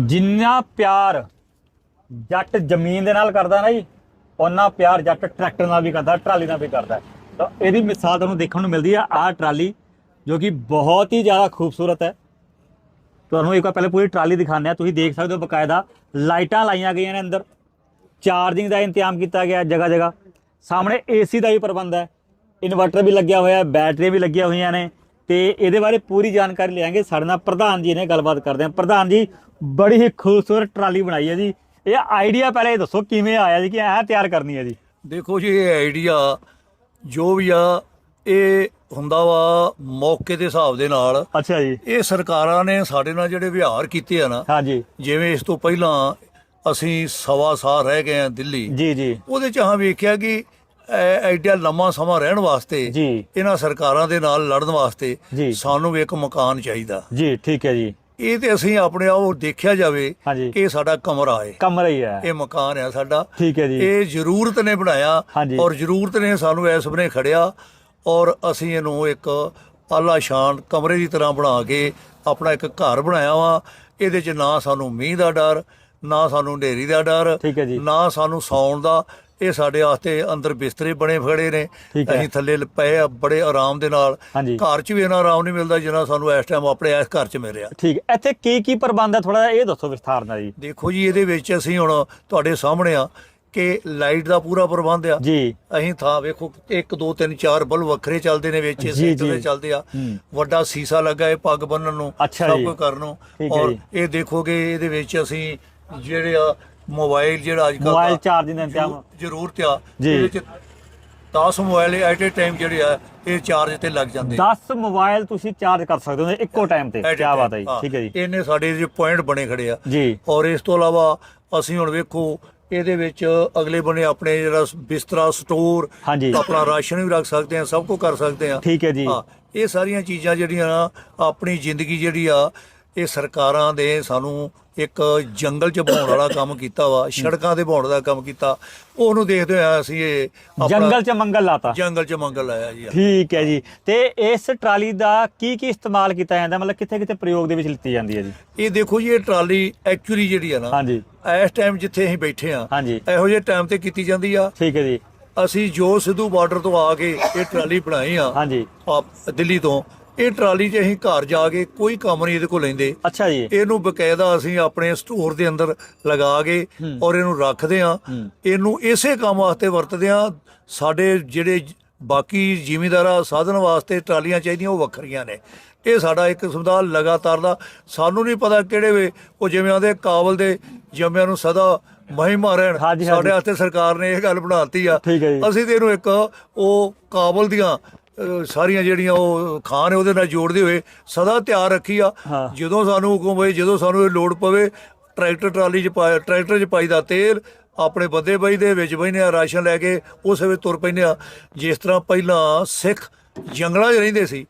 ਜਿੰਨਾ ਪਿਆਰ ਜੱਟ ਜ਼ਮੀਨ ਦੇ ਨਾਲ ਕਰਦਾ ਨਾ ਜੀ ਉਹਨਾਂ ਪਿਆਰ ਜੱਟ ਟਰੈਕਟਰ ਨਾਲ ਵੀ ਕਰਦਾ, ਟਰਾਲੀ ਨਾਲ ਵੀ ਕਰਦਾ। ਤਾਂ ਇਹਦੀ ਮਿਸਾਲ ਤੁਹਾਨੂੰ ਦੇਖਣ ਨੂੰ ਮਿਲਦੀ ਆ, ਆਹ ਟਰਾਲੀ ਜੋ ਕਿ ਬਹੁਤ ਹੀ ਜ਼ਿਆਦਾ ਖੂਬਸੂਰਤ ਹੈ। ਤੁਹਾਨੂੰ ਇੱਕ ਵਾਰ ਪਹਿਲੇ ਪੂਰੀ ਟਰਾਲੀ ਦਿਖਾਉਂਦੇ ਆ ਤੁਸੀਂ ਦੇਖ ਸਕਦੇ ਹੋ ਬਕਾਇਦਾ ਲਾਈਟਾਂ ਲਾਈਆਂ ਗਈਆਂ ਨੇ ਅੰਦਰ। ਚਾਰਜਿੰਗ ਦਾ ਇੰਤਜ਼ਾਮ ਕੀਤਾ ਗਿਆ ਜਗ੍ਹਾ ਜਗ੍ਹਾ ਸਾਹਮਣੇ ਏਸੀ ਦਾ ਵੀ ਪ੍ਰਬੰਧ ਹੈ। ਇਨਵਰਟਰ ਵੀ ਲੱਗਿਆ ਹੋਇਆ ਹੈ, ਬੈਟਰੀਆਂ ਵੀ ਲੱਗੀਆਂ ਹੋਈਆਂ ਨੇ। ਤੇ ਇਹਦੇ ਬਾਰੇ ਪੂਰੀ ਜਾਣਕਾਰੀ ਲਿਆਂਗੇ। ਸਾਡੇ ਨਾਲ ਪ੍ਰਧਾਨ ਜੀ ਨੇ ਗੱਲਬਾਤ ਕਰਦੇ ਹਾਂ ਪ੍ਰਧਾਨ ਜੀ ਬੜੀ ਹੀ ਖੂਬਸੂਰਤ ਟਰਾਲੀ ਬਣਾਈ ਹੈ ਜੀ। ਇਹ ਆਈਡੀਆ ਪਹਿਲੇ ਦੱਸੋ ਕਿਵੇਂ ਆਇਆ ਜੀ ਕਿ ਐ ਤਿਆਰ ਕਰਨੀ ਹੈ ਜੀ? ਦੇਖੋ ਜੀ ਇਹ ਆਈਡੀਆ ਜੋ ਵੀ ਆ ਇਹ ਹੁੰਦਾ ਵਾ ਮੌਕੇ ਦੇ ਹਿਸਾਬ ਦੇ ਨਾਲ। ਅੱਛਾ ਜੀ। ਇਹ ਸਰਕਾਰਾਂ ਨੇ ਸਾਡੇ ਨਾਲ ਜਿਹੜੇ ਵਿਹਾਰ ਕੀਤੇ ਆ ਨਾ ਹਾਂਜੀ। ਜਿਵੇਂ ਇਸ ਤੋਂ ਪਹਿਲਾਂ ਅਸੀਂ ਸਵਾ ਸਾਲ ਰਹਿ ਗਏ ਆ ਦਿੱਲੀ। ਜੀ ਜੀ। ਉਹਦੇ ਚ ਹਾਂ ਵੇਖਿਆ ਕਿ ਐਡਾ ਲੰਮਾ ਸਮਾਂ ਰਹਿਣ ਵਾਸਤੇ ਇਹਨਾਂ ਸਰਕਾਰਾਂ ਦੇ ਨਾਲ ਲੜਨ ਵਾਸਤੇ। ਸਾਨੂੰ ਵੀ ਇੱਕ ਮਕਾਨ ਚਾਹੀਦਾ। ਜੀ ਠੀਕ ਹੈ ਜੀ। ਇਹ ਤੇ ਅਸੀਂ ਆਪਣੇ ਆਪ ਦੇਖਿਆ ਜਾਵੇ। ਕਿ ਇਹ ਸਾਡਾ ਕਮਰਾ ਹੈ। ਕਮਰਾ ਹੀ ਹੈ। ਇਹ ਮਕਾਨ ਹੈ ਸਾਡਾ। ਠੀਕ ਹੈ ਜੀ। ਇਹ ਜ਼ਰੂਰਤ ਨੇ ਬਣਾਇਆ। ਔਰ ਜ਼ਰੂਰਤ ਨੇ ਸਾਨੂੰ ਇਸ ਬਨੇ ਖੜਿਆ ਔਰ ਅਸੀਂ ਇਹਨੂੰ ਇੱਕ ਆਲਾ ਸ਼ਾਨ ਕਮਰੇ ਦੀ ਤਰ੍ਹਾਂ ਬਣਾ ਕੇ ਆਪਣਾ ਇੱਕ ਘਰ ਬਣਾਇਆ ਵਾ। ਇਹਦੇ 'ਚ ਨਾ ਸਾਨੂੰ ਮੀਂਹ ਦਾ ਡਰ ਨਾ ਸਾਨੂੰ ਹਨੇਰੀ ਦਾ ਡਰ। ਨਾ ਸਾਨੂੰ ਸੌਣ ਦਾ। ਇਹ ਸਾਡੇ ਵਾਸਤੇ ਅੰਦਰ ਬਿਸਤਰੇ ਬਣੇ ਖੜੇ ਨੇ। ਅਸੀਂ ਥੱਲੇ ਪਏ ਆ ਬੜੇ ਆਰਾਮ ਦੇ ਨਾਲ। ਘਰ 'ਚ ਵੀ ਇਹਨਾਂ ਆਰਾਮ ਨਹੀਂ ਮਿਲਦਾ ਜਿੰਨਾ ਸਾਨੂੰ ਇਸ ਟਾਈਮ ਆਪਣੇ ਇਸ ਘਰ 'ਚ ਮਿਲ ਰਿਹਾ ਠੀਕ। ਇੱਥੇ ਕੀ ਕੀ ਪ੍ਰਬੰਧ ਹੈ ਥੋੜਾ ਇਹ ਦੱਸੋ ਵਿਸਥਾਰ ਨਾਲ ਜੀ ਦੇਖੋ ਜੀ ਇਹਦੇ ਵਿੱਚ ਅਸੀਂ ਹੁਣ ਤੁਹਾਡੇ ਸਾਹਮਣੇ ਆ ਕਿ ਲਾਈਟ ਦਾ ਪੂਰਾ ਪ੍ਰਬੰਧ ਆ ਜੀ ਅਸੀਂ ਥਾਂ ਵੇਖੋ 1 2 3 4 ਬਲਬ ਵੱਖਰੇ ਚੱਲਦੇ ਨੇ ਵਿੱਚ ਜੀ। ਦੇ ਚੱਲਦੇ ਆ। ਵੱਡਾ ਸੀਸਾ ਲੱਗਾ ਹੈ ਪੱਗ ਬੰਨਣ ਨੂੰ ਸਭ। ਕੁਝ ਕਰਨ ਨੂੰ ਔਰ। ਇਹ ਦੇਖੋਗੇ ਇਹਦੇ ਵਿੱਚ ਅਸੀਂ ਜਿਹੜੇ ਆ ਮੋਬਾਈਲ ਜਿਹੜਾ ਅੱਜ ਕੱਲ੍ਹ ਮੋਬਾਈਲ ਚਾਰਜਿੰਗ ਦਾ ਇੰਤਜ਼ਾਮ ਜ਼ਰੂ- ਜ਼ਰੂਰਤ ਆ ਜੀ। ਇਹਦੇ ਵਿੱਚ 10 ਮੋਬਾਈਲ ਐਟ ਏ ਟਾਈਮ ਜਿਹੜੇ ਆ ਇਹ ਚਾਰਜ ਤੇ ਲੱਗ ਜਾਂਦੇ। ਆ 10 ਮੋਬਾਈਲ ਤੁਸੀਂ ਚਾਰਜ ਕਰ ਸਕਦੇ ਹੋ ਇੱਕੋ ਟਾਈਮ ਤੇ। at a ਕੀ time, ਬਾਤ ਹੈ ਜੀ। ਹਾਂ। ਠੀਕ ਹੈ ਜੀ। ਇਹਨੇ ਸਾਡੇ ਜੇ ਪੁਆਇੰਟ ਬਣੇ ਖੜੇ ਆ। ਜੀ। ਔਰ ਇਸ ਤੋਂ ਇਲਾਵਾ ਅਸੀਂ ਹੁਣ ਵੇਖੋ ਇਹਦੇ ਵਿੱਚ ਅਗਲੇ ਬਨੇ ਆਪਣੇ ਜਿਹੜਾ ਬਿਸਤਰਾ ਸਟੋਰ ਹਾਂਜੀ। ਆਪਣਾ ਰਾਸ਼ਨ ਵੀ ਰੱਖ ਸਕਦੇ ਆ ਸਭ ਕੁਝ ਕਰ ਸਕਦੇ ਆ। ਠੀਕ ਹੈ ਜੀ। ਹਾਂ ਇਹ ਸਾਰੀਆਂ ਚੀਜ਼ਾਂ ਜਿਹੜੀਆਂ ਨਾ ਆਪਣੀ ਜ਼ਿੰਦਗੀ ਜਿਹੜੀ ਆ ਇਹ ਸਰਕਾਰਾਂ ਦੇ ਸਾਨੂੰ ਇੱਕ ਜੰਗਲ ਚ ਬਣਾਉਣ ਵਾਲਾ ਕੰਮ ਕੀਤਾ ਵਾ ਸੜਕਾਂ ਤੇ ਬਣਾਉਣ ਦਾ ਕੰਮ ਕੀਤਾ। ਉਹਨੂੰ ਦੇਖਦੇ ਹੋਇਆ ਅਸੀਂ ਇਹ ਆਪਣਾ ਜੰਗਲ ਚ ਮੰਗਲ ਲਾਤਾ। ਜੰਗਲ ਚ ਮੰਗਲ ਆਇਆ ਜੀ। ਠੀਕ ਹੈ ਜੀ। ਤੇ ਇਸ ਟਰਾਲੀ ਦਾ ਕੀ ਕੀ ਇਸਤੇਮਾਲ ਕੀਤਾ ਜਾਂਦਾ? ਮਤਲਬ ਕਿੱਥੇ ਕਿੱਥੇ ਪ੍ਰਯੋਗ ਦੇ ਵਿੱਚ ਲਿੱਤੀ ਜਾਂਦੀ ਹੈ ਜੀ? ਇਹ ਦੇਖੋ ਜੀ ਇਹ ਟਰਾਲੀ ਐਕਚੁਅਲੀ ਜਿਹੜੀ ਆ ਨਾ ਹਾਂਜੀ। ਇਸ ਟਾਈਮ ਜਿੱਥੇ ਅਸੀਂ ਬੈਠੇ ਆ ਹਾਂਜੀ। ਇਹੋ ਜਿਹੇ ਟਾਈਮ ਤੇ ਕੀਤੀ ਜਾਂਦੀ ਆ। ਠੀਕ ਹੈ ਜੀ। ਅਸੀਂ ਜੋ ਸਿੱਧੂ ਬਾਰਡਰ ਤੋਂ ਆ ਕੇ ਇਹ ਟਰਾਲੀ ਬਣਾਈ ਆ ਹਾਂਜੀ। ਆਪ ਦਿੱਲੀ ਤੋਂ ਇਹ ਟਰਾਲੀ 'ਚ ਅਸੀਂ ਘਰ ਜਾ ਕੇ ਕੋਈ ਕੰਮ ਨਹੀਂ ਇਹਦੇ ਕੋਲ ਲੈਂਦੇ। ਅੱਛਾ ਜੀ। ਇਹਨੂੰ ਬਕਾਇਦਾ ਅਸੀਂ ਆਪਣੇ ਸਟੋਰ ਦੇ ਅੰਦਰ ਲਗਾ ਕੇ ਔਰ ਇਹਨੂੰ ਰੱਖਦੇ ਆ ਇਹਨੂੰ ਇਸੇ ਕੰਮ ਵਾਸਤੇ ਵਰਤਦੇ ਆ ਸਾਡੇ ਜਿਹੜੇ ਬਾਕੀ ਜ਼ਿਮੀਂਦਾਰਾ ਸਾਧਨ ਵਾਸਤੇ ਟਰਾਲੀਆਂ ਚਾਹੀਦੀਆਂ ਉਹ ਵੱਖਰੀਆਂ ਨੇ। ਇਹ ਸਾਡਾ ਇੱਕ ਕਿਸਮ ਦਾ ਲਗਾਤਾਰ ਦਾ। ਸਾਨੂੰ ਨਹੀਂ ਪਤਾ ਕਿਹੜੇ ਵੇ ਉਹ ਜਿਵੇਂ ਆਂਦੇ ਕਾਬਲ ਦੇ ਜੰਮਿਆਂ ਨੂੰ ਸਦਾ ਮਹਿਮਾ ਰਹਿਣ। ਸਾਡੇ ਵਾਸਤੇ ਸਰਕਾਰ ਨੇ ਇਹ ਗੱਲ ਬਣਾਤੀ ਆ। ਅਸੀਂ ਤੇ ਇਹਨੂੰ ਇੱਕ ਉਹ ਕਾਬਲ ਦੀਆਂ ਸਾਰੀਆਂ ਜਿਹੜੀਆਂ ਉਹ ਖਾਨ ਨੇ ਉਹਦੇ ਨਾਲ ਜੋੜਦੇ ਹੋਏ ਸਦਾ ਤਿਆਰ ਰੱਖੀ ਆ। ਜਦੋਂ ਸਾਨੂੰ ਹੁਕਮ ਹੋਏ ਜਦੋਂ ਸਾਨੂੰ ਇਹ ਲੋੜ ਪਵੇ ਟਰੈਕਟਰ ਟਰਾਲੀ 'ਚ ਪਾ ਟਰੈਕਟਰ 'ਚ ਪਾਈਦਾ ਤੇਲ ਆਪਣੇ ਬੰਦੇ ਬਾਈ ਦੇ ਵਿੱਚ ਬੈਨੇ ਆ ਰਾਸ਼ਨ ਲੈ ਕੇ ਉਸੇ ਵੇ ਤੁਰ ਪੈਂਦੇ ਆ। ਜਿਸ ਤਰ੍ਹਾਂ ਪਹਿਲਾਂ ਸਿੱਖ ਜੰਗਲਾਂ 'ਚ ਰਹਿੰਦੇ ਸੀ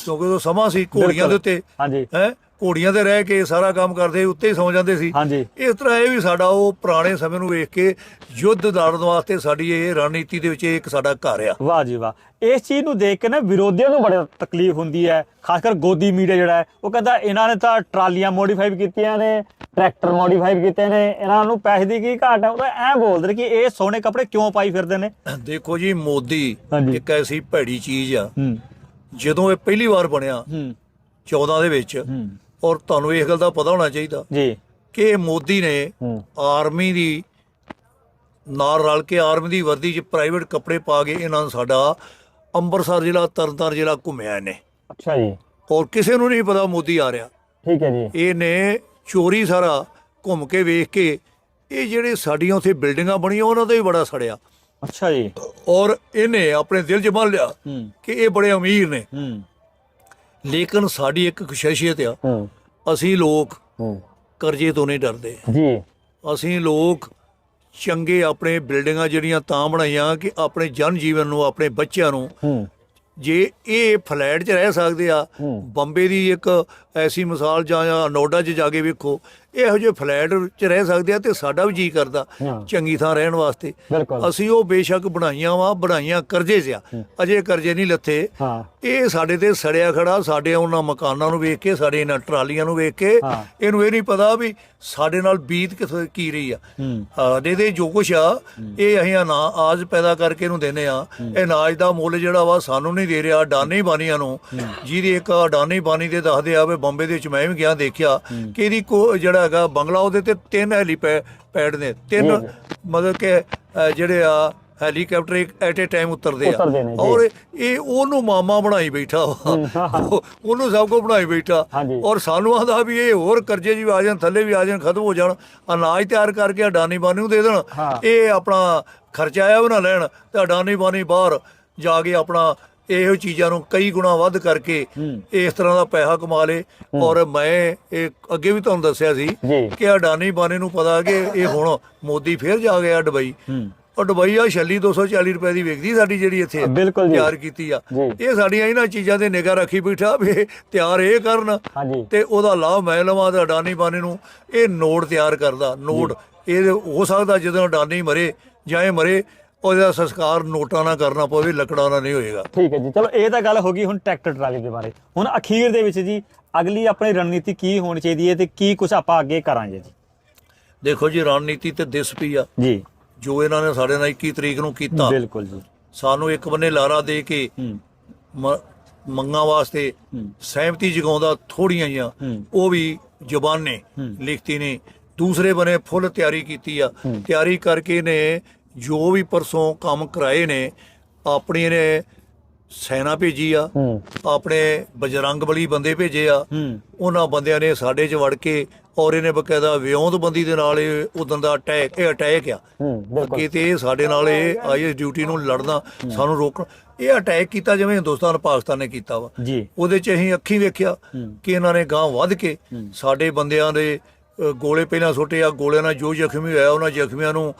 ਕਿਉਂਕਿ ਉਹ ਸਮਾਂ ਸੀ ਘੋੜੀਆਂ ਦੇ ਉੱਤੇ। ਹਾਂਜੀ। ਹੈ? ਘੋੜੀਆਂ ਤੇ ਰਹਿ ਕੇ ਸਾਰਾ ਕੰਮ ਕਰਦੇ ਉੱਤੇ ਹੀ ਸੌ ਜਾਂਦੇ ਸੀ। ਹਾਂਜੀ। ਇਸ ਤਰ੍ਹਾਂ ਇਹ ਵੀ ਸਾਡਾ ਉਹ ਪੁਰਾਣੇ ਸਮੇਂ ਨੂੰ ਵੇਖ ਕੇ ਯੁੱਧ ਲੜਨ ਵਾਸਤੇ ਸਾਡੀ ਇਹ ਰਣਨੀਤੀ ਦੇ ਵਿੱਚ ਇੱਕ ਸਾਡਾ ਘਰ ਆ। ਵਾਹ ਜੀ ਵਾਹ। ਇਸ ਚੀਜ਼ ਨੂੰ ਦੇਖ ਕੇ ਨਾ ਵਿਰੋਧੀਆਂ ਨੂੰ ਬੜੀ ਤਕਲੀਫ ਹੁੰਦੀ ਹੈ ਖਾਸ ਕਰ ਗੋਦੀ ਮੀਡੀਆ ਜਿਹੜਾ ਹੈ ਉਹ ਕਹਿੰਦਾ ਇਹਨਾਂ ਨੇ ਤਾਂ ਟਰਾਲੀਆਂ ਮੋਡੀਫਾਈ ਕੀਤੀਆਂ ਨੇ ਟਰੈਕਟਰ ਮੋਡੀਫਾਈ ਕੀਤੇ ਨੇ ਇਹਨਾਂ ਨੂੰ ਪੈਸੇ ਦੀ ਕੀ ਘਾਟ ਹੈ? ਉਹ ਤਾਂ ਐਂ ਬੋਲਦੇ ਨੇ ਕਿ ਇਹ ਸੋਹਣੇ ਕੱਪੜੇ ਕਿਉਂ ਪਾਈ ਫਿਰਦੇ ਨੇ? ਦੇਖੋ ਜੀ ਮੋਦੀ। ਇੱਕ ਐਸੀ ਭੈੜੀ ਚੀਜ਼ ਆ। ਜਦੋਂ ਇਹ ਪਹਿਲੀ ਵਾਰ ਬਣਿਆ ਹੂੰ। 14 ਦੇ ਵਿੱਚ ਔਰ ਤੁਹਾਨੂੰ ਇਸ ਗੱਲ ਦਾ ਪਤਾ ਹੋਣਾ ਚਾਹੀਦਾ ਜੀ। ਕਿ ਮੋਦੀ ਨੇ ਹੂੰ। ਆਰਮੀ ਦੀ ਨਾਲ ਰਲ ਕੇ ਆਰਮੀ ਦੀ ਵਰਦੀ 'ਚ ਪ੍ਰਾਈਵੇਟ ਕੱਪੜੇ ਪਾ ਕੇ ਇਹਨਾਂ ਨੂੰ ਸਾਡਾ ਅੰਮ੍ਰਿਤਸਰ ਜ਼ਿਲ੍ਹਾ ਤਰਨਤਾਰਨ ਜ਼ਿਲ੍ਹਾ ਘੁੰਮਿਆ ਇਹਨੇ। ਅੱਛਾ ਜੀ। ਔਰ ਕਿਸੇ ਨੂੰ ਨਹੀਂ ਪਤਾ ਮੋਦੀ ਆ ਰਿਹਾ। ਠੀਕ ਹੈ ਜੀ। ਇਹਨੇ ਚੋਰੀ ਸਾਰਾ ਘੁੰਮ ਕੇ ਵੇਖ ਕੇ ਇਹ ਜਿਹੜੇ ਸਾਡੀਆਂ ਉੱਥੇ ਬਿਲਡਿੰਗਾਂ ਬਣੀਆਂ ਉਹਨਾਂ ਤੇ ਵੀ ਬੜਾ ਸੜਿਆ। ਅੱਛਾ ਜੀ। ਔਰ ਇਹਨੇ ਆਪਣੇ ਦਿਲ 'ਚ ਮੰਨ ਲਿਆ ਹੂੰ। ਕਿ ਇਹ ਬੜੇ ਅਮੀਰ ਨੇ। ਹੂੰ। ਲੇਕਿਨ ਸਾਡੀ ਇੱਕ ਖੁਸ਼ੀਅਤ ਆ। ਹੂੰ। ਅਸੀਂ ਲੋਕ ਹੂੰ। ਕਰਜ਼ੇ ਤੋਂ ਨਹੀਂ ਡਰਦੇ। ਜੀ। ਅਸੀਂ ਲੋਕ ਚੰਗੇ ਆਪਣੇ ਬਿਲਡਿੰਗਾਂ ਜਿਹੜੀਆਂ ਤਾਂ ਬਣਾਈਆਂ ਕਿ ਆਪਣੇ ਜਨ ਜੀਵਨ ਨੂੰ ਆਪਣੇ ਬੱਚਿਆਂ ਨੂੰ। ਹੂੰ। ਜੇ ਇਹ ਫਲੈਟ 'ਚ ਰਹਿ ਸਕਦੇ ਆ। ਬੰਬੇ ਦੀ ਇੱਕ ਐਸੀ ਮਿਸਾਲ ਜਾਂ ਨੋਡਾ 'ਚ ਜਾ ਕੇ ਵੇਖੋ ਇਹੋ ਜਿਹੇ ਫਲੈਟ 'ਚ ਰਹਿ ਸਕਦੇ ਆ ਤੇ ਸਾਡਾ ਵੀ ਜੀ ਕਰਦਾ। ਚੰਗੀ ਥਾਂ ਰਹਿਣ ਵਾਸਤੇ। ਅਸੀਂ ਉਹ ਬੇਸ਼ੱਕ ਬਣਾਈਆਂ ਵਾ ਬਣਾਈਆਂ ਕਰਜ਼ੇ 'ਚ ਆ ਅਜੇ ਕਰਜ਼ੇ ਨਹੀਂ ਲੱਥੇ। ਇਹ ਸਾਡੇ ਤੇ ਸੜਿਆ ਖੜਾ ਸਾਡੇ ਉਹਨਾਂ ਮਕਾਨਾਂ ਨੂੰ ਵੇਖ ਕੇ ਸਾਡੇ ਇਹਨਾਂ ਟਰਾਲੀਆਂ ਨੂੰ ਵੇਖ ਕੇ। ਇਹਨੂੰ ਇਹ ਨਹੀਂ ਪਤਾ ਵੀ ਸਾਡੇ ਨਾਲ ਬੀਤ ਕਿਥੋਂ ਕੀ ਰਹੀ ਆ। ਸਾਡੇ ਦੇ ਜੋ ਕੁਛ ਆ ਇਹ ਅਸੀਂ ਅਨਾ ਆਜ ਪੈਦਾ ਕਰਕੇ ਇਹਨੂੰ ਦਿੰਦੇ ਆ। ਇਹ ਅਨਾਜ ਦਾ ਮੁੱਲ ਜਿਹੜਾ ਵਾ ਸਾਨੂੰ ਨਹੀਂ ਦੇ ਰਿਹਾ ਅਡਾਨੀ ਬਾਨੀਆਂ ਨੂੰ। ਜਿਹਦੀ ਇੱਕ ਅਡਾਨੀ ਬਾਨੀ ਦੇ ਦੱਸਦੇ ਆ ਵੀ ਬੰਬੇ ਦੇ ਵਿੱਚ ਮੈਂ ਵੀ ਗਿਆ ਦੇਖਿਆ ਕਿ ਇਹਦੀ ਕੋ ਜਿਹੜਾ ਹੈਗਾ ਬੰਗਲਾ ਉਹਦੇ ਤੇ ਤਿੰਨ ਹੈਲੀਪੈ ਪੈਡ ਨੇ। ਤਿੰਨ ਮਤਲਬ ਕਿ ਅ, ਜਿਹੜੇ ਆ ਹੈਲੀਕਾਪਟਰ ਇੱਕ ਐਟ ਏ ਟਾਈਮ ਉਤਰਦੇ ਆ। ਔਰ ਇਹ ਉਹਨੂੰ ਮਾਮਾ ਬਣਾਈ ਬੈਠਾ ਉਹਨੂੰ ਸਭ ਕੋ ਬਣਾਈ ਬੈਠਾ। ਔਰ ਸਾਨੂੰ ਆਦਾ ਵੀ ਇਹ ਹੋਰ ਕਰਜ਼ੇ ਜੀ ਆ ਜਾਣ ਥੱਲੇ ਵੀ ਆ ਜਾਣ ਖਤਮ ਹੋ ਜਾਣ। ਅਨਾਜ ਤਿਆਰ ਕਰਕੇ ਅਡਾਨੀ ਬਾਨੀ ਨੂੰ ਦੇ ਦੇਣ। ਇਹ ਆਪਣਾ ਖਰਚਾ ਆ ਉਹ ਨਾ ਲੈਣ ਤੇ ਅਡਾਨੀ ਬਾਨੀ ਬਾਹਰ ਜਾ ਕੇ ਆਪਣਾ ਇਹੋ ਚੀਜ਼ਾਂ ਨੂੰ ਕਈ ਗੁਣਾ ਵੱਧ ਕਰਕੇ। ਇਸ ਤਰ੍ਹਾਂ ਦਾ ਪੈਸਾ ਕਮਾ ਲੇ। ਔਰ ਮੈਂ ਇਹ ਅੱਗੇ ਵੀ ਤੁਹਾਨੂੰ ਦੱਸਿਆ ਸੀ ਕਿ ਅਡਾਨੀ ਬਾਨੀ ਨੂੰ ਪਤਾ ਕਿ ਇਹ ਹੁਣ ਮੋਦੀ ਫੇਰ ਜਾ ਗਿਆ ਦੁਬਈ। ਉਹ ਦੁਬਈ ਆ ਛੱਲੀ 240 ਰੁਪਏ ਦੀ ਵਿਕਦੀ ਸਾਡੀ ਜਿਹੜੀ ਇੱਥੇ। ਤਿਆਰ ਕੀਤੀ ਆ। ਇਹ ਸਾਡੀਆਂ ਇਹਨਾਂ ਚੀਜ਼ਾਂ ਤੇ ਨਿਗਾਹ ਰੱਖੀ ਬੈਠਾ ਵੀ ਤਿਆਰ ਇਹ ਕਰਨ। ਤੇ ਉਹਦਾ ਲਾਭ ਮੈਂ ਲਵਾਂ ਤੇ ਅਡਾਨੀ ਬਾਨੀ ਨੂੰ ਇਹ ਨੋਟ ਤਿਆਰ ਕਰਦਾ। ਨੋਟ ਇਹ ਹੋ ਸਕਦਾ ਜਦੋਂ ਅਡਾਨੀ ਮਰੇ ਜਾਂ ਇਹ ਮਰੇ ਉਹਦਾ ਸੰਸਕਾਰ ਨੋਟਾਂ ਨਾਲ ਕਰਨਾ ਪਵੇ ਲੱਕੜਾਂ ਨਾਲ ਨਹੀਂ ਹੋਏਗਾ। ਠੀਕ ਹੈ ਜੀ। ਚਲੋ ਇਹ ਤਾਂ ਗੱਲ ਹੋ ਗਈ ਹੁਣ ਟਰੈਕਟਰ ਟਰਾਲੀ ਦੇ ਬਾਰੇ। ਹੁਣ ਅਖੀਰ ਦੇ ਵਿੱਚ ਜੀ ਅਗਲੀ ਆਪਣੀ ਰਣਨੀਤੀ ਕੀ ਹੋਣੀ ਚਾਹੀਦੀ ਹੈ ਤੇ ਕੀ ਕੁਝ ਆਪਾਂ ਅੱਗੇ ਕਰਾਂਗੇ ਜੀ? ਦੇਖੋ ਜੀ ਰਣਨੀਤੀ ਤੇ ਦਿਸ ਪਈ ਆ। ਜੀ। ਜੋ ਇਹਨਾਂ ਨੇ ਸਾਡੇ ਨਾਲ 21 ਤਰੀਕ ਨੂੰ ਕੀਤਾ। ਬਿਲਕੁਲ ਜੀ। ਸਾਨੂੰ ਇੱਕ ਬੰਨੇ ਲਾਰਾ ਦੇ ਕੇ ਮੰਗਾਂ ਵਾਸਤੇ ਸਹਿਮਤੀ ਜਗਾਉਂਦਾ ਥੋੜੀਆਂ ਜੀਆਂ। ਉਹ ਵੀ ਜ਼ਬਾਨ ਨੇ। ਲਿਖਤੀ ਨੇ। ਦੂਸਰੇ ਬਨੇ ਫੁੱਲ ਤਿਆਰੀ ਕੀਤੀ ਆ। ਤਿਆਰੀ ਕਰਕੇ ਨੇ ਜੋ ਵੀ ਪਰਸੋਂ ਕੰਮ ਕਰਾਏ ਨੇ ਆਪਣੀ ਨੇ ਸੈਨਾ ਭੇਜੀ ਆ ਆਪਣੇ ਬਜਰੰਗ ਬਲੀ ਬੰਦੇ ਭੇਜੇ ਆ ਉਹਨਾਂ ਬੰਦਿਆਂ ਨੇ ਸਾਡੇ 'ਚ ਵੜ ਕੇ ਔਰ ਇਹਨੇ ਬਕਾਇਦਾ ਵਿਉਂਤਬੰਦੀ ਦੇ ਨਾਲ ਇਹ ਉਦੋਂ ਦਾ ਅਟੈਕ ਇਹ ਅਟੈਕ ਆ। ਅੱਗੇ ਤੇ ਸਾਡੇ ਨਾਲ ਇਹ ਆਈ ਡਿਊਟੀ ਨੂੰ ਲੜਨਾ ਸਾਨੂੰ ਰੋਕਣ ਇਹ ਅਟੈਕ ਕੀਤਾ ਜਿਵੇਂ ਹਿੰਦੁਸਤਾਨ ਪਾਕਿਸਤਾਨ ਨੇ ਕੀਤਾ ਵਾ। ਉਹਦੇ 'ਚ ਅਸੀਂ ਅੱਖੀਂ ਵੇਖਿਆ। ਕਿ ਇਹਨਾਂ ਨੇ ਗਾਂ ਵੱਧ ਕੇ। ਸਾਡੇ ਬੰਦਿਆਂ ਦੇ ਗੋਲੇ ਪਹਿਲਾਂ ਸੁੱਟੇ ਆ ਗੋਲਿਆਂ ਨਾਲ ਜੋ ਜ਼ਖਮੀ ਹੋਇਆ ਉਹਨਾਂ ਜ਼ਖਮੀਆਂ ਨੂੰ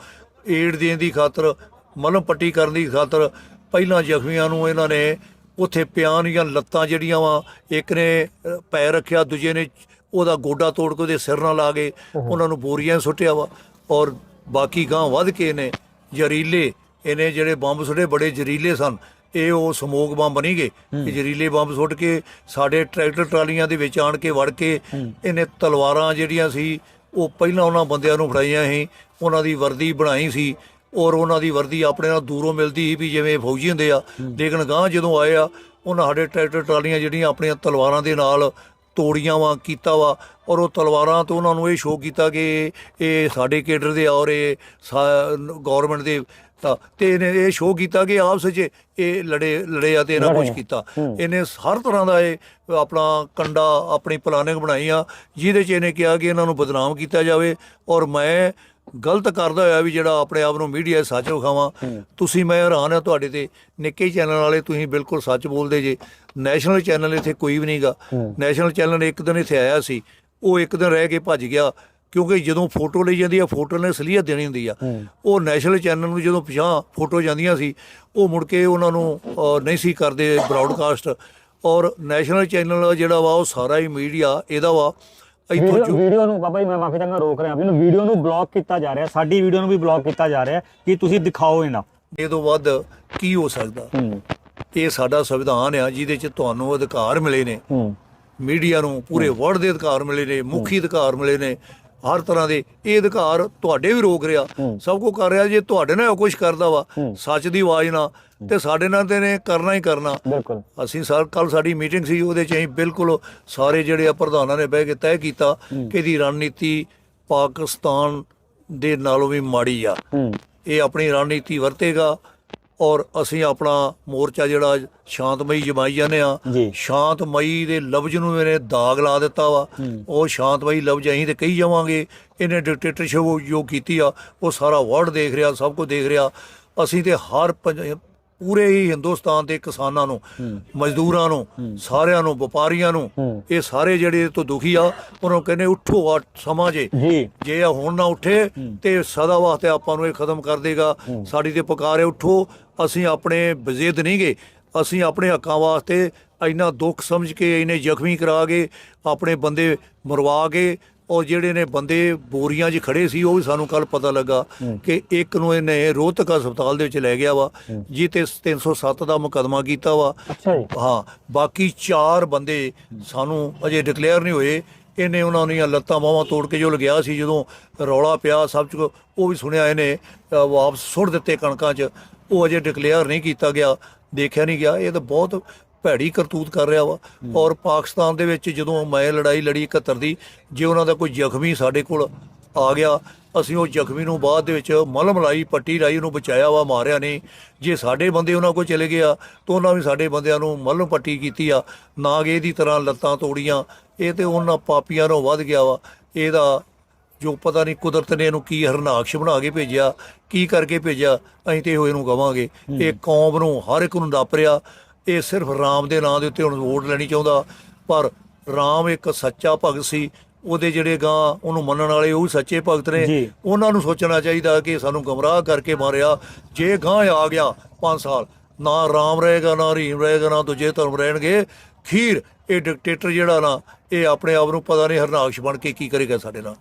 ਏਡ ਦੇਣ ਦੀ ਖਾਤਰ ਮਲਮ ਪੱਟੀ ਕਰਨ ਦੀ ਖਾਤਰ ਪਹਿਲਾਂ ਜ਼ਖਮੀਆਂ ਨੂੰ ਇਹਨਾਂ ਨੇ ਉੱਥੇ ਪਿਆਨ ਦੀਆਂ ਲੱਤਾਂ ਜਿਹੜੀਆਂ ਵਾ ਇੱਕ ਨੇ ਪੈਰ ਰੱਖਿਆ ਦੂਜੇ ਨੇ ਉਹਦਾ ਗੋਡਾ ਤੋੜ ਕੇ ਉਹਦੇ ਸਿਰ ਨਾਲ ਲਾ ਕੇ ਉਹਨਾਂ ਨੂੰ ਬੋਰੀਆਂ ਸੁੱਟਿਆ ਵਾ। ਔਰ ਬਾਕੀ ਗਾਂ ਵੱਧ ਕੇ ਨੇ ਜ਼ਰੀਲੇ ਇਹਨੇ ਜਿਹੜੇ ਬੰਬ ਸੁੱਟੇ ਬੜੇ ਜ਼ਰੀਲੇ ਸਨ। ਇਹ ਉਹ ਸਮੋਕ ਬੰਬ ਨਹੀਂ ਗਏ ਕਿ ਜ਼ਰੀਲੇ ਬੰਬ ਸੁੱਟ ਕੇ ਸਾਡੇ ਟਰੈਕਟਰ ਟਰਾਲੀਆਂ ਦੇ ਵਿੱਚ ਆਣ ਕੇ ਵੜ ਕੇ ਇਹਨੇ ਤਲਵਾਰਾਂ ਜਿਹੜੀਆਂ ਸੀ ਉਹ ਪਹਿਲਾਂ ਉਹਨਾਂ ਬੰਦਿਆਂ ਨੂੰ ਫੜਾਈਆਂ ਸੀ ਉਹਨਾਂ ਦੀ ਵਰਦੀ ਬਣਾਈ ਸੀ ਔਰ ਉਹਨਾਂ ਦੀ ਵਰਦੀ ਆਪਣੇ ਨਾਲ ਦੂਰੋਂ ਮਿਲਦੀ ਸੀ ਵੀ ਜਿਵੇਂ ਫੌਜੀ ਹੁੰਦੇ ਆ। ਲੇਕਿਨ ਗਾਂ ਜਦੋਂ ਆਏ ਆ ਉਹਨਾਂ ਸਾਡੇ ਟਰੈਕਟਰ ਟਰਾਲੀਆਂ ਜਿਹੜੀਆਂ ਆਪਣੀਆਂ ਤਲਵਾਰਾਂ ਦੇ ਨਾਲ ਤੋੜੀਆਂ ਵਾ ਕੀਤਾ ਵਾ ਔਰ ਉਹ ਤਲਵਾਰਾਂ ਤੋਂ ਉਹਨਾਂ ਨੂੰ ਇਹ ਸ਼ੋਅ ਕੀਤਾ ਕਿ ਇਹ ਸਾਡੇ ਕੇਡਰ ਦੇ ਔਰ ਇਹ ਗਵਰਨਮੈਂਟ ਦੇ ਤਾਂ ਤੇ ਇਹਨੇ ਇਹ ਸ਼ੋਅ ਕੀਤਾ ਕਿ ਆਪਸ ਵਿੱਚ ਇਹ ਲੜੇ ਲੜੇ ਆ ਤੇ ਇਹਨਾਂ ਕੁਝ। ਕੀਤਾ ਹੂੰ। ਇਹਨੇ ਹਰ ਤਰ੍ਹਾਂ ਦਾ ਇਹ ਆਪਣਾ ਕੰਡਾ ਆਪਣੀ ਪਲਾਨਿੰਗ ਬਣਾਈ ਆ ਜਿਹਦੇ ਚ ਇਹਨੇ ਕਿਹਾ ਕਿ ਇਹਨਾਂ ਨੂੰ ਬਦਨਾਮ ਕੀਤਾ ਜਾਵੇ ਔਰ ਮੈਂ ਗਲਤ ਕਰਦਾ ਹੋਇਆ ਵੀ ਜਿਹੜਾ ਆਪਣੇ ਆਪ ਨੂੰ ਮੀਡੀਆ ਸੱਚ ਵਿਖਾਵਾਂ ਹੂੰ। ਤੁਸੀਂ ਮੈਂ ਹੈਰਾਨ ਆ ਤੁਹਾਡੇ ਤੇ ਨਿੱਕੇ ਚੈਨਲ ਵਾਲੇ ਤੁਸੀਂ ਬਿਲਕੁਲ ਸੱਚ ਬੋਲਦੇ ਜੇ ਨੈਸ਼ਨਲ ਚੈਨਲ ਇੱਥੇ ਕੋਈ ਵੀ ਨਹੀਂਗਾ ਹੂੰ। ਨੈਸ਼ਨਲ ਚੈਨਲ ਇੱਕ ਦਿਨ ਇੱਥੇ ਆਇਆ ਸੀ ਉਹ ਇੱਕ ਦਿਨ ਰਹਿ ਕੇ ਭੱਜ ਗਿਆ ਕਿਉਂਕਿ ਜਦੋਂ ਫੋਟੋ ਲਈ ਜਾਂਦੀ ਆ ਫੋਟੋ ਨੇ ਅਸਲੀਅਤ ਦੇਣੀ ਹੁੰਦੀ ਆ। ਉਹ ਨੈਸ਼ਨਲ ਚੈਨਲ ਨੂੰ ਜਦੋਂ ਪਿਛਾਂ ਫੋਟੋ ਜਾਂਦੀਆਂ ਸੀ ਉਹ ਮੁੜ ਕੇ ਉਹਨਾਂ ਨੂੰ ਨਹੀਂ ਸੀ ਕਰਦੇ ਬ੍ਰਾਡਕਾਸਟ ਔਰ ਨੈਸ਼ਨਲ ਚੈਨਲ ਜਿਹੜਾ ਵਾ ਉਹ ਸਾਰਾ ਹੀ ਮੀਡੀਆ ਇਹਦਾ ਵਾ। ਇੱਥੋਂ ਵੀਡੀਓ ਨੂੰ ਬਾਬਾ ਜੀ ਮੈਂ ਮਾਫੀ ਚਾਹਾਂਗਾ ਰੋਕ ਰਿਹਾ। ਵੀ ਵੀਡੀਓ ਨੂੰ ਬਲੌਕ ਕੀਤਾ ਜਾ ਰਿਹਾ ਸਾਡੀ ਵੀਡੀਓ ਨੂੰ ਵੀ ਬਲੌਕ ਕੀਤਾ ਜਾ ਰਿਹਾ ਕਿ ਤੁਸੀਂ ਦਿਖਾਓ ਇਹਨਾਂ। ਇਹ ਤੋਂ ਵੱਧ ਕੀ ਹੋ ਸਕਦਾ? ਇਹ ਸਾਡਾ ਸੰਵਿਧਾਨ ਆ ਜਿਹਦੇ 'ਚ ਤੁਹਾਨੂੰ ਅਧਿਕਾਰ ਮਿਲੇ ਨੇ। ਮੀਡੀਆ ਨੂੰ ਪੂਰੇ ਵਰਲਡ ਦੇ ਅਧਿਕਾਰ ਮਿਲੇ ਨੇ ਮੁੱਖੀ ਅਧਿਕਾਰ ਮਿਲੇ ਨੇ। ਹਰ ਤਰ੍ਹਾਂ ਦੇ। ਇਹ ਅਧਿਕਾਰ ਤੁਹਾਡੇ ਵੀ ਰੋਕ ਰਿਹਾ। ਸਭ ਕੁਝ ਕਰ ਰਿਹਾ ਜੇ ਤੁਹਾਡੇ ਨਾਲ ਕੁਝ ਕਰਦਾ ਵਾ। ਸੱਚ ਦੀ ਆਵਾਜ਼ ਨਾਲ ਤੇ ਸਾਡੇ ਨਾਲ ਤੇ ਨੇ ਕਰਨਾ ਹੀ ਕਰਨਾ। ਬਿਲਕੁਲ। ਅਸੀਂ ਸਰ ਕੱਲ ਸਾਡੀ ਮੀਟਿੰਗ ਸੀ ਉਹਦੇ ਚ ਅਸੀਂ ਬਿਲਕੁਲ ਸਾਰੇ ਜਿਹੜੇ ਆ ਪ੍ਰਧਾਨਾਂ ਨੇ ਬਹਿ ਕੇ ਤੈਅ ਕੀਤਾ ਕਿ ਇਹਦੀ ਰਣਨੀਤੀ ਪਾਕਿਸਤਾਨ ਦੇ ਨਾਲੋਂ ਵੀ ਮਾੜੀ ਆ। ਇਹ ਆਪਣੀ ਰਣਨੀਤੀ ਵਰਤੇਗਾ। ਔਰ ਅਸੀਂ ਆਪਣਾ ਮੋਰਚਾ ਜਿਹੜਾ ਸ਼ਾਂਤਮਈ ਜਮਾਈ ਜਾਂਦੇ ਆ। ਸ਼ਾਂਤਮਈ ਦੇ ਲਫ਼ਜ਼ ਨੂੰ ਇਹਨੇ ਦਾਗ ਲਾ ਦਿੱਤਾ ਵਾ। ਉਹ ਸ਼ਾਂਤਮਈ ਲਫ਼ਜ਼ ਅਸੀਂ ਤੇ ਕਹੀ ਜਾਵਾਂਗੇ ਇਹਨੇ ਡਿਕਟੇਟਰਸ਼ਿਪ ਜੋ ਕੀਤੀ ਆ ਉਹ ਸਾਰਾ ਵਰਲਡ ਦੇਖ ਰਿਹਾ ਸਭ ਕੁਝ ਦੇਖ ਰਿਹਾ ਅਸੀਂ ਤੇ ਹਰ ਪੂਰੇ ਹੀ ਹਿੰਦੁਸਤਾਨ ਦੇ ਕਿਸਾਨਾਂ ਨੂੰ। ਮਜ਼ਦੂਰਾਂ ਨੂੰ ਸਾਰਿਆਂ ਨੂੰ ਵਪਾਰੀਆਂ ਨੂੰ। ਇਹ ਸਾਰੇ ਜਿਹੜੇ ਤੋਂ ਦੁਖੀ ਆ ਉਹਨਾਂ ਕਹਿੰਦੇ ਉੱਠੋ ਆ ਸਮਾਂ ਜੇ। ਜੀ। ਇਹ ਹੁਣ ਨਾ ਉੱਠੇ ਤੇ ਸਦਾ ਵਾਸਤੇ ਆਪਾਂ ਨੂੰ ਇਹ ਖਤਮ ਕਰ ਦੇਗਾ। ਸਾਡੀ ਤੇ ਪੁਕਾਰ ਹੈ ਉੱਠੋ। ਅਸੀਂ ਆਪਣੇ ਬਜ਼ਿੱਦ ਨਹੀਂ ਗਏ ਅਸੀਂ ਆਪਣੇ ਹੱਕਾਂ ਵਾਸਤੇ ਇੰਨਾ ਦੁੱਖ ਸਮਝ ਕੇ ਇਹਨੇ ਜ਼ਖਮੀ ਕਰਾ ਕੇ ਆਪਣੇ ਬੰਦੇ ਮਰਵਾ ਕੇ ਔਰ ਜਿਹੜੇ ਨੇ ਬੰਦੇ ਬੋਰੀਆਂ 'ਚ ਖੜੇ ਸੀ ਉਹ ਵੀ ਸਾਨੂੰ ਕੱਲ ਪਤਾ ਲੱਗਾ ਕਿ ਇੱਕ ਨੂੰ ਇਹਨੇ ਰੋਹਤਕ ਹਸਪਤਾਲ ਦੇ ਵਿੱਚ ਲੈ ਗਿਆ ਵਾ ਜੀ ਤੇ 307 ਦਾ ਮੁਕੱਦਮਾ ਕੀਤਾ ਵਾ। ਹਾਂ ਬਾਕੀ ਚਾਰ ਬੰਦੇ ਸਾਨੂੰ ਅਜੇ ਡਿਕਲੇਅਰ ਨਹੀਂ ਹੋਏ। ਇਹਨੇ ਉਹਨਾਂ ਦੀਆਂ ਲੱਤਾਂ ਬਾਹਾਂ ਤੋੜ ਕੇ ਜੋ ਲਗਿਆ ਸੀ ਜਦੋਂ ਰੌਲਾ ਪਿਆ ਸਭ ਚ ਉਹ ਵੀ ਸੁਣਿਆ ਇਹਨੇ ਵਾਪਸ ਸੁੱਟ ਦਿੱਤੇ ਕਣਕਾਂ 'ਚ। ਉਹ ਅਜੇ ਡਿਕਲੇਅਰ ਨਹੀਂ ਕੀਤਾ ਗਿਆ ਦੇਖਿਆ ਨਹੀਂ ਗਿਆ। ਇਹ ਤਾਂ ਬਹੁਤ ਭੈੜੀ ਕਰਤੂਤ ਕਰ ਰਿਹਾ ਵਾ। ਔਰ ਪਾਕਿਸਤਾਨ ਦੇ ਵਿੱਚ ਜਦੋਂ ਮੈਂ ਲੜਾਈ ਲੜੀ 71 ਦੀ, ਜੇ ਉਹਨਾਂ ਦਾ ਕੋਈ ਜ਼ਖਮੀ ਸਾਡੇ ਕੋਲ ਆ ਗਿਆ, ਅਸੀਂ ਉਹ ਜ਼ਖਮੀ ਨੂੰ ਬਾਅਦ ਦੇ ਵਿੱਚ ਮਲਮ ਲਾਈ, ਪੱਟੀ ਲਾਈ, ਉਹਨੂੰ ਬਚਾਇਆ ਵਾ, ਮਾਰਿਆ ਨਹੀਂ। ਜੇ ਸਾਡੇ ਬੰਦੇ ਉਹਨਾਂ ਕੋਲ ਚਲੇ ਗਏ ਆ, ਤਾਂ ਉਹਨਾਂ ਵੀ ਸਾਡੇ ਬੰਦਿਆਂ ਨੂੰ ਮਲਮ ਪੱਟੀ ਕੀਤੀ ਆ। ਨਾਗੇ ਦੀ ਤਰ੍ਹਾਂ ਲੱਤਾਂ ਤੋੜੀਆਂ, ਇਹ ਤੇ ਉਹਨਾਂ ਪਾਪੀਆਂ ਨੂੰ ਵੱਧ ਗਿਆ ਵਾ। ਇਹਦਾ ਜੋ ਪਤਾ ਨਹੀਂ ਕੁਦਰਤ ਨੇ ਇਹਨੂੰ ਕੀ ਹਰਨਾਕਸ਼ ਬਣਾ ਕੇ ਭੇਜਿਆ, ਕੀ ਕਰਕੇ ਭੇਜਿਆ, ਅਸੀਂ ਤੇ ਇਹੋ ਇਹਨੂੰ ਕਵਾਂਗੇ ਇਹ ਕੌਮ ਨੂੰ ਹਰ ਇੱਕ ਨੂੰ ਨੱਪ ਰਿਹਾ। ਇਹ ਸਿਰਫ ਰਾਮ ਦੇ ਨਾਂ ਦੇ ਉੱਤੇ ਹੁਣ ਵੋਟ ਲੈਣੀ ਚਾਹੁੰਦਾ ਪਰ ਰਾਮ ਇੱਕ ਸੱਚਾ ਭਗਤ ਸੀ ਉਹਦੇ ਜਿਹੜੇ ਗਾਂ ਉਹਨੂੰ ਮੰਨਣ ਵਾਲੇ ਉਹ ਸੱਚੇ ਭਗਤ ਨੇ। ਉਹਨਾਂ ਨੂੰ ਸੋਚਣਾ ਚਾਹੀਦਾ ਕਿ ਸਾਨੂੰ ਗਮਰਾਹ ਕਰਕੇ ਮਾਰਿਆ। ਜੇ ਗਾਂ ਆ ਗਿਆ 5 ਸਾਲ ਨਾ ਰਾਮ ਰਹੇਗਾ ਨਾ ਰਹੀਮ ਰਹੇਗਾ ਨਾ ਦੂਜੇ ਧਰਮ ਰਹਿਣਗੇ। ਖੀਰ ਇਹ ਡਿਕਟੇਟਰ ਜਿਹੜਾ ਨਾ ਇਹ ਆਪਣੇ ਆਪ ਨੂੰ ਪਤਾ ਨਹੀਂ ਹਰਨਾਕਸ਼ ਬਣ ਕੇ ਕੀ ਕਰੇਗਾ ਸਾਡੇ ਨਾਲ।